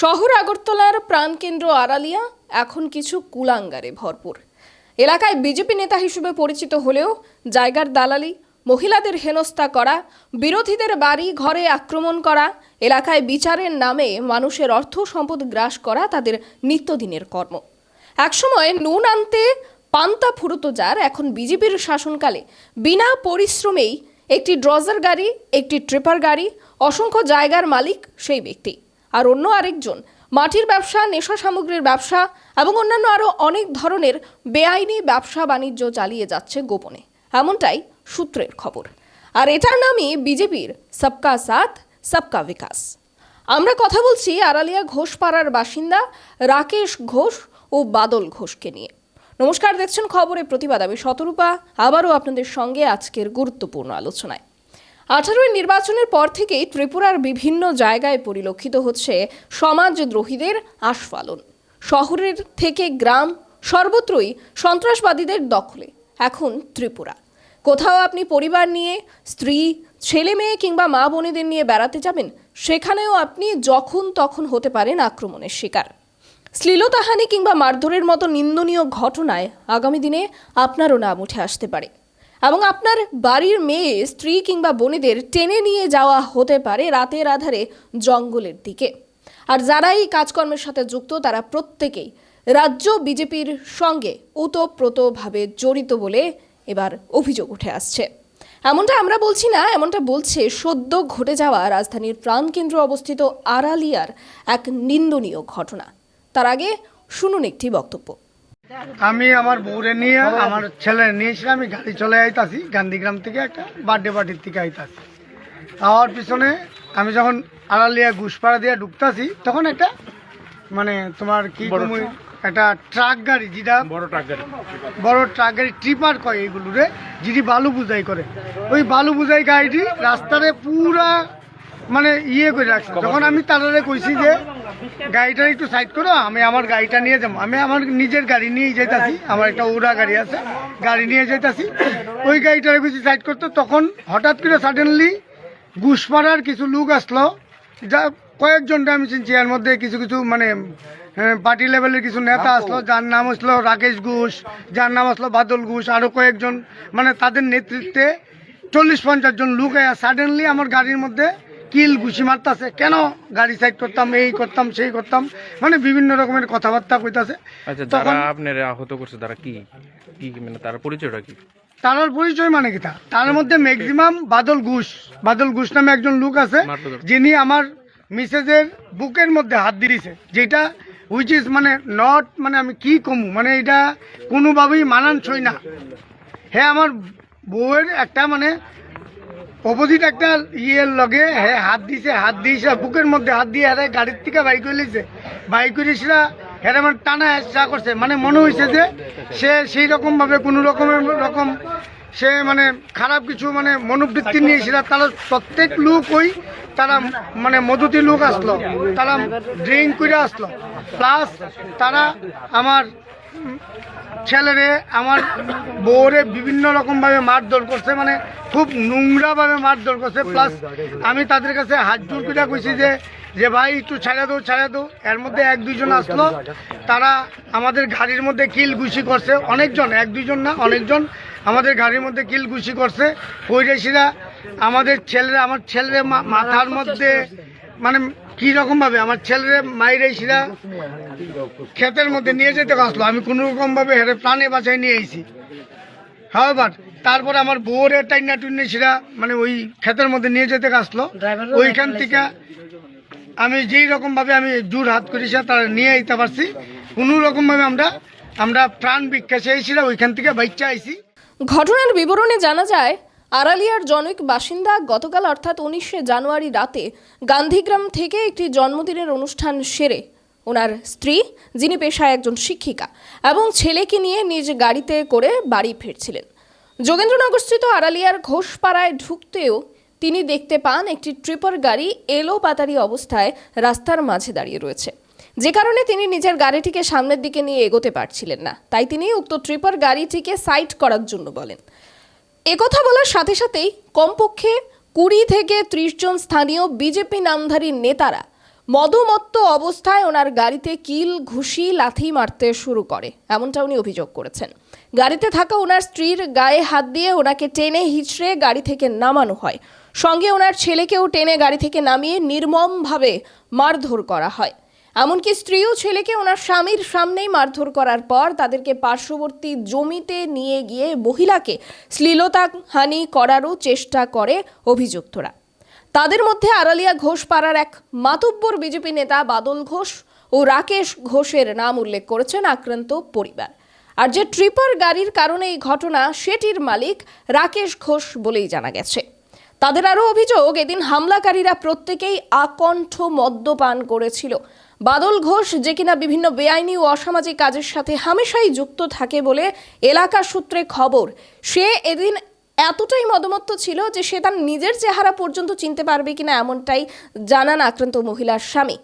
শহর আগরতলার প্রাণকেন্দ্র আড়ালিয়া, এখন কিছু কুলাঙ্গারে ভরপুর। এলাকায় বিজেপি নেতা হিসেবে পরিচিত হলেও জায়গার দালালি, মহিলাদের হেনস্থা করা, বিরোধীদের বাড়ি ঘরে আক্রমণ করা, এলাকায় বিচারের নামে মানুষের অর্থ সম্পদ গ্রাস করা তাদের নিত্যদিনের কর্ম। একসময় নুন আনতে পান্তা ফুরুতো যার এখন বিজেপির শাসনকালে বিনা পরিশ্রমেই একটি ড্রজার গাড়ি, একটি ট্রিপার গাড়ি, অসংখ্য জায়গার মালিক সেই ব্যক্তি। আর অন্য আরেকজন, মাটির ব্যবসা, নেশা সামগ্রীর ব্যবসা এবং অন্যান্য আরও অনেক ধরনের বেআইনি ব্যবসা বাণিজ্য চালিয়ে যাচ্ছে গোপনে। এমনটাই সূত্রের খবর। আর এটার নামই বিজেপির সবকা সাথ, সবকা বিকাশ। আমরা কথা বলছি আড়ালিয়া ঘোষপাড়ার বাসিন্দা রাকেশ ঘোষ ও বাদল ঘোষকে নিয়ে। নমস্কার, দেখছেন খবরে প্রতিবাদ। আমি শতরূপা, আবারও আপনাদের সঙ্গে আজকের গুরুত্বপূর্ণ আলোচনায়। আঠারোই নির্বাচনের পর থেকেই ত্রিপুরার বিভিন্ন জায়গায় পরিলক্ষিত হচ্ছে সমাজদ্রোহীদের আস্ফালন। শহরের থেকে গ্রাম, সর্বত্রই সন্ত্রাসবাদীদের দখলে, এখন ত্রিপুরা। কোথাও আপনি পরিবার নিয়ে, স্ত্রী, ছেলে মেয়ে কিংবা মা বোনেদের নিয়ে বেড়াতে যাবেন, সেখানেও আপনি যখন তখন হতে পারেন আক্রমণের শিকার। শ্লীলতাহানি কিংবা মারধরের মতো নিন্দনীয় ঘটনায় আগামী দিনে আপনারও নাম উঠে আসতে পারে। এবং আপনার বাড়ির মেয়ে, স্ত্রী কিংবা বোনেদের টেনে নিয়ে যাওয়া হতে পারে রাতের আধারে জঙ্গলের দিকে। আর যারা এই কাজকর্মের সাথে যুক্ত, তারা প্রত্যেকেই রাজ্য বিজেপির সঙ্গে ওতপ্রোতভাবে জড়িত বলে এবার অভিযোগ উঠে আসছে। এমনটা আমরা বলছি না, এমনটা বলছে সদ্য ঘটে যাওয়া রাজধানীর প্রাণকেন্দ্র অবস্থিত আড়ালিয়ার এক নিন্দনীয় ঘটনা। তার আগে শুনুন একটি বক্তব্য। আমি আমার বউরে নিয়ে আমার ছেলে নিয়েছিলাম আমি গাড়ি চলে আইতাছি গান্ধীগ্রাম থেকে একটা বার্থডে পার্টির থেকে আইতাছি। আমার পিছনে আমি যখন আড়ালিয়া ঘুষপাড়া দিয়ে ঢুকতাছি তখন একটা মানে তোমার কি একটা ট্রাক গাড়ি যেটা বড় ট্রাক গাড়ি। বড় ট্রাক গাড়ি ট্রিপার কয় এইগুলো রে যিনি বালু বুঝাই করে। ওই বালু বুঝাই গাড়িটি রাস্তারে পুরা মানে ইয়ে করে রাখছে। যখন আমি তারারে কইছি যে গাড়িটা একটু সাইড করো আমি আমার গাড়িটা নিয়ে যাব। আমি আমার নিজের গাড়ি নিয়ে যেতেছি আমার একটা উড়া গাড়ি আছে গাড়ি নিয়ে যেতেছি ওই গাড়িটারে কইছি সাইড করতে। তখন হঠাৎ করে সাডেনলি ঘুষপাড়ার কিছু লোক আসলো। যা কয়েকজনটা আমি চিনছি এর মধ্যে কিছু কিছু মানে পার্টি লেভেলের কিছু নেতা আসলো যার নাম আসলো রাকেশ ঘোষ যার নাম আসলো বাদল ঘোষ আরও কয়েকজন। মানে তাদের নেতৃত্বে চল্লিশ পঞ্চাশ জন লোক সাডেনলি আমার গাড়ির মধ্যে কিল ঘুষি মারতাছে। কেন গাড়ি সাইড করতাম এই করতাম সেই করতাম? মানে বিভিন্ন রকমের কথাবার্তা কইতাছে। আচ্ছা যারা আপনার আহত করছে তারা কি? কি মানে তার পরিচয়টা কি? তার পরিচয় মানে কি তা তার মধ্যে ম্যাক্সিমাম বাদল ঘুষ। বাদল ঘোষ নামে একজন লোক আছে যিনি আমার মিসেজের বুকের মধ্যে হাত দিয়েছে যেটা উইচ ইজ মানে নট মানে আমি কি কমু? মানে এটা কোনোভাবেই মানানসই না। হ্যাঁ আমার বউয়ের একটা মানে অপোজিট একটা ইয়ের লগে হ্যাঁ হাত দিছে, হাত দিয়েছে, বুকের মধ্যে হাত দিয়ে হ্যাঁ গাড়ির থেকে বাইক করে বাইক করে সেটা হ্যাঁ আমার টানা চা করছে। মানে মনে হয়েছে যে সে সেই রকম ভাবে কোনো রকমের রকম সে মানে খারাপ কিছু মানে মনোবৃত্তি নিয়েছিল তারা প্রত্যেক লোক ওই তারা মানে মধুতি লোক আসলো। তারা ড্রিঙ্ক করে আসলো। প্লাস তারা আমার ছেলেরে আমার বউরে বিভিন্ন রকম ভাবে মারধর করছে মানে খুব নোংরা ভাবে মারধর করছে। প্লাস আমি তাদের কাছে হাত জোর করে কইছি যে যে ভাই, একটু ছাড়া দো ছেড়ে দো এর মধ্যে এক দুইজন আসলো। তারা আমাদের গাড়ির মধ্যে কিল ঘুষি করছে। অনেকজন, এক দুইজন না, অনেকজন আমাদের গাড়ির মধ্যে কিল ঘুষি করছে। কৈরাসিরা আমাদের ছেলেরা, আমার ছেলের মাথার মধ্যে মানে কি রকম ভাবে? আমার ছেলেরে মাইরেছিরা ক্ষেতের মধ্যে নিয়ে যেতে আসলো। আমি কোনো রকম ভাবে হেরে প্রাণে বাঁচাই নিয়ে এসেছি হ্যাঁ বাট তারপরে আমার বউরে টাইনা টুন্নি সেটা মানে ওই ক্ষেতের মধ্যে নিয়ে যেতে আসলো। ওইখান থেকে আমি যেই রকম ভাবে আমি জোর হাত করেছি তারা নিয়ে আইতে পারছি। কোনো রকম ভাবে আমরা আমরা প্রাণ ভিক্ষা চেয়েছিলাম ওইখান থেকে বাচ্চা আইছি। ঘটনার বিবরণে জানা যায় আড়ালিয়ার জনৈক বাসিন্দা গতকাল অর্থাৎ উনিশে জানুয়ারি রাতে গান্ধীগ্রাম থেকে একটি জন্মদিনের অনুষ্ঠান সেরে ওনার স্ত্রী, যিনি পেশায় একজন শিক্ষিকা, এবং ছেলেকে নিয়ে নিজ গাড়িতে করে বাড়ি ফিরছিলেন। যোগেন্দ্রনগরস্থিত আড়ালিয়ার ঘোষপাড়ায় ঢুকতেও তিনি দেখতে পান একটি ট্রিপার গাড়ি এলো পাতারি অবস্থায় রাস্তার মাঝে দাঁড়িয়ে রয়েছে। যে কারণে তিনি নিজের গাড়িটিকে সামনের দিকে নিয়ে এগোতে পারছিলেন না। তাই তিনি উক্ত ট্রিপার গাড়িটিকে সাইড করার জন্য বলেন। একথা বলার সাথে সাথেই কমপক্ষে কুড়ি থেকে ত্রিশ জন স্থানীয় বিজেপি নামধারী নেতারা মদমত্ত অবস্থায় ওনার গাড়িতে কিল, ঘুষি, লাথি মারতে শুরু করে, এমনটা উনি অভিযোগ করেছেন। গাড়িতে থাকা ওনার স্ত্রীর গায়ে হাত দিয়ে ওনাকে টেনে হিচড়ে গাড়ি থেকে নামানো হয়। সঙ্গে ওনার ছেলেকেও টেনে গাড়ি থেকে নামিয়ে নির্মমভাবে মারধর করা হয়। এমনকি স্ত্রী ও ছেলেকে ওনার স্বামীর সামনেই মারধর করার পর তাদেরকে পার্শ্ববর্তী জমিতে নিয়ে গিয়ে মহিলাকে শ্লীলতাহানি করারও চেষ্টা করে অভিযুক্তরা। তাদের মধ্যে আড়ালিয়া ঘোষ পাড়ার এক মাতব্বর বিজেপি নেতা বাদল ঘোষ ও রাকেশ ঘোষের নাম উল্লেখ করেছেন আক্রান্ত পরিবার। আর যে ট্রিপার গাড়ির কারণে এই ঘটনা, সেটির মালিক রাকেশ ঘোষ বলেই জানা গেছে। তাদের আরও অভিযোগ, এদিন হামলাকারীরা প্রত্যেকেই আকণ্ঠ মদ্যপান করেছিল। বাদল ঘোষ যে কিনা বিভিন্ন বেআইনি ও অসামাজিক কাজের সাথে হামেশাই যুক্ত থাকে বলে এলাকা সূত্রে খবর। সে এদিন এতটাই মদমত্ত ছিল যে সে তার নিজের চেহারা পর্যন্ত চিনতে পারবে কিনা এমনটাই জানান আক্রান্ত মহিলার স্বামী।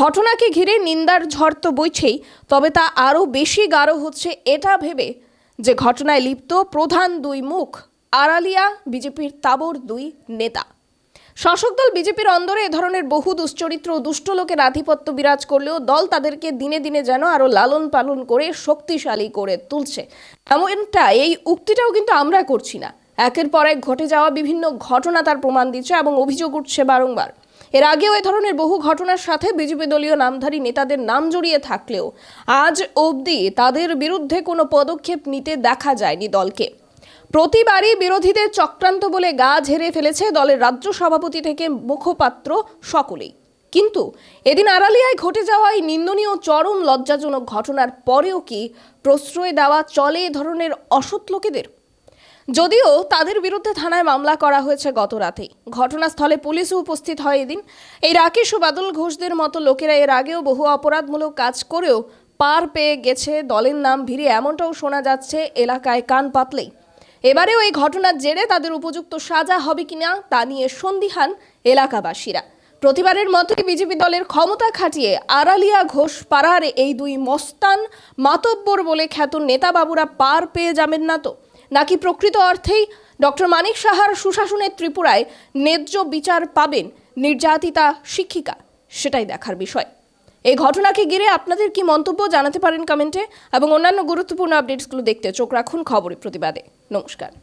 ঘটনাকে ঘিরে নিন্দার ঝড় তো বইছেই, তবে তা আরও বেশি গাঢ় হচ্ছে এটা ভেবে যে ঘটনায় লিপ্ত প্রধান দুই মুখ, আড়ালিয়া বিজেপির তাবর দুই নেতা। শাসক দল বিজেপির অন্দরে এ ধরনের বহু দুশ্চরিত্র ও দুষ্ট লোকের আধিপত্য বিরাজ করলেও দল তাদেরকে দিনে দিনে যেন আরও লালন পালন করে শক্তিশালী করে তুলছে। এমনটা, এই উক্তিটাও কিন্তু আমরা করছি না। একের পর এক ঘটে যাওয়া বিভিন্ন ঘটনা তার প্রমাণ দিচ্ছে এবং অভিযোগ উঠছে বারংবার। এর আগেও এ ধরনের বহু ঘটনার সাথে বিজেপি দলীয় নামধারী নেতাদের নাম জড়িয়ে থাকলেও আজ অবধি তাদের বিরুদ্ধে কোনো পদক্ষেপ নিতে দেখা যায়নি দলকে। প্রতিবারই বিরোধীদের চক্রান্ত বলে গা ঝেড়ে ফেলেছে দলের রাজ্য সভাপতি থেকে মুখপাত্র সকলেই। কিন্তু এদিন আড়ালিয়ায় ঘটে যাওয়া এই নিন্দনীয় চরম লজ্জাজনক ঘটনার পরেও কি প্রশ্রয় দেওয়া চলে এ ধরনের অসৎ লোকেদের? যদিও তাদের বিরুদ্ধে থানায় মামলা করা হয়েছে গত রাতেই। ঘটনাস্থলে পুলিশও উপস্থিত হয় এদিন। এই রাকেশ ও বাদল ঘোষদের মতো লোকেরা এর আগেও বহু অপরাধমূলক কাজ করেও পার পেয়ে গেছে। দলের নাম ভিড়ে এমনটাও শোনা যাচ্ছে এলাকায় কান পাতলেই। এবারেও এই ঘটনার জেরে তাদের উপযুক্ত সাজা হবে কিনা তা নিয়ে সন্দিহান এলাকাবাসীরা। প্রতিবারের মতোই বিজেপি দলের ক্ষমতা খাটিয়ে আড়ালিয়া ঘোষ পাড়ার এই দুই মস্তান মাতব্বর বলে খ্যাত নেতাবাবুরা পার পেয়ে যাবেন না তো? নাকি প্রকৃত অর্থেই ডক্টর মানিক সাহার সুশাসনের ত্রিপুরায় ন্যায্য বিচার পাবেন নির্যাতিতা শিক্ষিকা? সেটাই দেখার বিষয়। এই ঘটনাকে ঘিরে আপনাদের কি মন্তব্য জানাতে পারেন কমেন্টে? এবং অন্যান্য গুরুত্বপূর্ণ আপডেটসগুলো দেখতে চোখ রাখুন খবরের প্রতিবাদে। নমস্কার